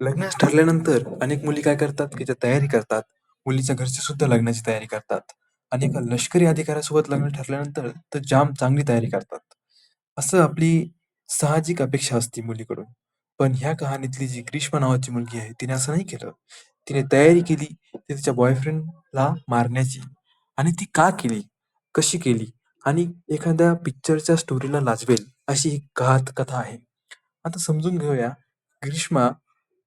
लग्नास ठरल्यानंतर अनेक मुली काय करतात, की त्या तयारी करतात. मुलीच्या घरचे सुद्धा लग्नाची तयारी करतात. आणि एका लष्करी अधिकाऱ्यासोबत लग्न ठरल्यानंतर तर जाम चांगली तयारी करतात. असं आपली साहजिक अपेक्षा असते मुलीकडून. पण ह्या कहाणीतली जी ग्रीष्मा नावाची मुलगी आहे, तिने असं नाही केलं. तिने तयारी केली ती तिच्या बॉयफ्रेंडला मारण्याची. आणि ती का केली? कशी केली? आणि एखाद्या पिक्चरच्या स्टोरीला लाजवेल अशी ही घात कथा आहे. आता समजून घेऊया ग्रीष्मा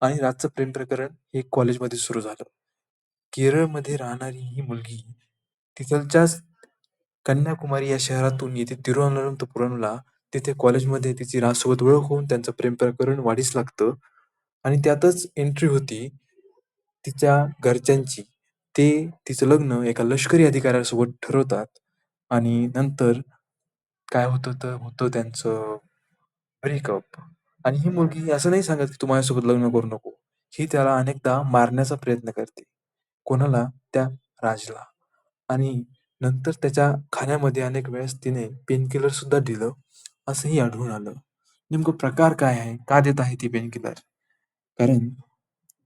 आणि रातचं प्रेम प्रकरण हे कॉलेजमध्ये सुरू झालं. केरळमध्ये राहणारी ही मुलगी तिथलच्याच कन्याकुमारी या शहरातून येथे तिरुअनंतपुरमला तिथे कॉलेजमध्ये तिची राजसोबत ओळख होऊन त्यांचं प्रेम प्रकरण वाढीस लागतं. आणि त्यातच एंट्री होती तिच्या घरच्यांची. ते तिचं लग्न एका लष्करी अधिकाऱ्यासोबत ठरवतात आणि नंतर काय होतं तर होतं त्यांचं ब्रेकअप. आणि ही मुलगी असं नाही सांगत, की "तू माझ्यासोबत लग्न करू नको." ही त्याला अनेकदा मारण्याचा प्रयत्न करते. कोणाला? त्या राजला. आणि नंतर त्याच्या खाण्यामध्ये अनेक वेळेस तिने पेनकिलर सुद्धा दिलं, असंही आढळून आलं. नेमकं प्रकार काय आहे? का देत आहे ती पेनकिलर? कारण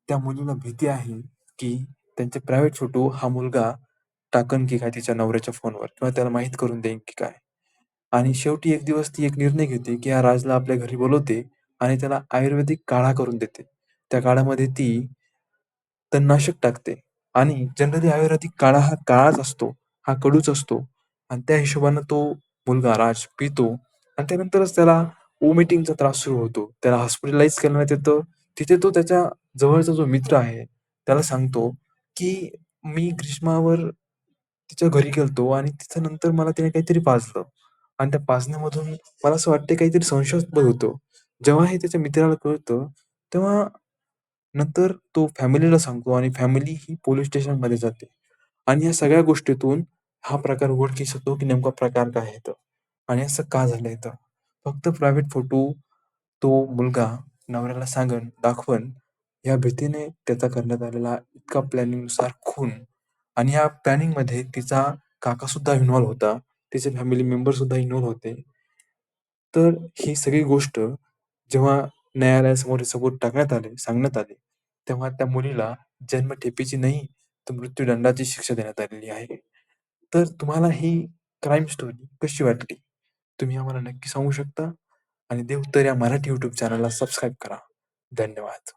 त्या मुलीला भीती आहे, की त्यांचे प्रायव्हेट फोटो हा मुलगा टाकन की काय तिच्या नवऱ्याच्या फोनवर किंवा त्याला माहीत करून देईन की काय. आणि शेवटी एक दिवस ती एक निर्णय घेते, की या राजला आपल्या घरी बोलवते आणि त्याला आयुर्वेदिक काढा करून देते. त्या काळामध्ये ती तणनाशक टाकते आणि जनरली आयुर्वेदिक काढा हा काळाच असतो. हा कडूच असतो आणि त्या हिशोबानं तो मुलगा राज पितो आणि त्यानंतरच त्याला व्हॉमिटिंगचा त्रास सुरू होतो. त्याला हॉस्पिटलाइज करण्यात येतं. तिथे तो त्याच्या जवळचा जो मित्र आहे, त्याला सांगतो, की "मी ग्रीष्मावर तिच्या घरी गेलतो आणि तिथं नंतर मला तिने काहीतरी पाजलं आणि त्या पाजण्यामधून मला असं वाटतंय काहीतरी संशयास्पद होतं." जेव्हा हे त्याच्या मित्राला कळतं, तेव्हा नंतर तो फॅमिलीला सांगतो आणि फॅमिली ही पोलीस स्टेशनमध्ये जाते. आणि या सगळ्या गोष्टीतून हा प्रकार उघडकीस येतो, की नेमका प्रकार काय आहे तर. आणि असं का झालंय तर. फक्त प्रायव्हेट फोटो तो मुलगा नवऱ्याला सांगन, दाखवल या भीतीने त्याचा करण्यात आलेला इतका प्लॅनिंगनुसार खून आणि या प्लॅनिंगमध्ये तिचा काका सुद्धा इन्व्हॉल्व होता. तिचे फॅमिली मेंबर सुद्धा इन्व्हॉल्व होते. तर ही सगळी गोष्ट जेव्हा न्यायालयासमोर सबूत टाकण्यात आले, सांगण्यात आले, तेव्हा त्या मुलीला जन्मठेपेची नाही, तर मृत्यूदंडाची शिक्षा देण्यात आलेली आहे. तर तुम्हाला ही क्राईम स्टोरी कशी वाटली? तुम्ही आम्हाला नक्की सांगू शकता आणि देवतर या मराठी यूट्यूब चॅनलला सबस्क्राईब करा. धन्यवाद.